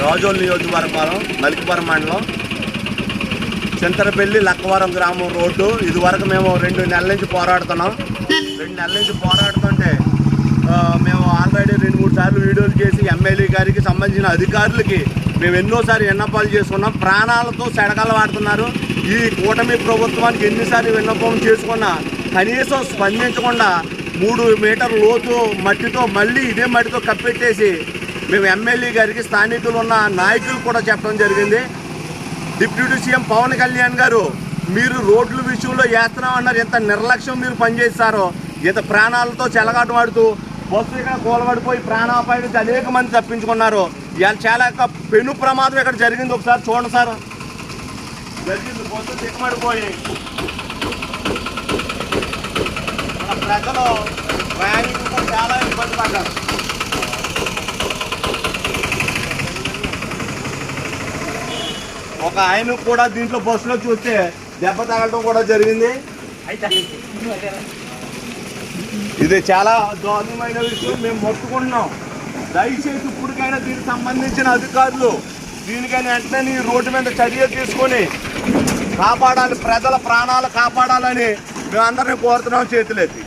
రాజోల్ నియోజకవర్గం మలికిపురం మండలం చింతరపల్లి లక్కవరం గ్రామం రోడ్డు. ఇదివరకు మేము రెండు నెలల నుంచి పోరాడుతున్నాం. రెండు నెలల నుంచి పోరాడుతుంటే మేము ఆల్రెడీ రెండు మూడు సార్లు వీడియోలు చేసి ఎమ్మెల్యే గారికి సంబంధించిన అధికారులకి మేము ఎన్నోసారి విన్నపాలు చేసుకున్నాం. ప్రాణాలతో సెడగలు వాడుతున్నారు. ఈ కూటమి ప్రభుత్వానికి ఎన్నిసార్లు విన్నపం చేసుకున్నా కనీసం స్పందించకుండా మూడు మీటర్ లోతు మట్టితో మళ్ళీ ఇదే మట్టితో కప్పెట్టేసి మేము ఎమ్మెల్యే గారికి స్థానికులు ఉన్న నాయకులు కూడా చెప్పడం జరిగింది. డిప్యూటీ సీఎం పవన్ కళ్యాణ్ గారు మీరు రోడ్ల విషయంలో వేస్తున్నామన్నారు ఎంత నిర్లక్ష్యం మీరు పనిచేస్తారో ఇంత ప్రాణాలతో చెలగాటమాడుతూ బస్సు ఇక్కడ కూలబడిపోయి ప్రాణాపాయ నుంచి అనేక మంది తప్పించుకున్నారు. ఇవాళ చాలా యొక్క పెను ప్రమాదం ఇక్కడ జరిగింది. ఒకసారి చూడండి సార్. జరిగింది. బస్సు దిక్కుమడిపోయి ప్రజలు ప్రయాణికులు కూడా చాలా ఇబ్బంది పడ్డారు ఒక ఆయన కూడా దీంట్లో బస్సులో చూస్తే దెబ్బ తగలడం కూడా జరిగింది. ఇది చాలా దారుణమైన విషయం. మేము మొత్తుకుంటున్నాం. దయచేసి ఇప్పటికైనా దీనికి సంబంధించిన అధికారులు దీనికైనా వెంటనే ఈ రోడ్డు మీద చర్య తీసుకొని కాపాడాలి ప్రజల ప్రాణాలు కాపాడాలని మేమందరినీ కోరుతున్నాం చేతులెత్తి.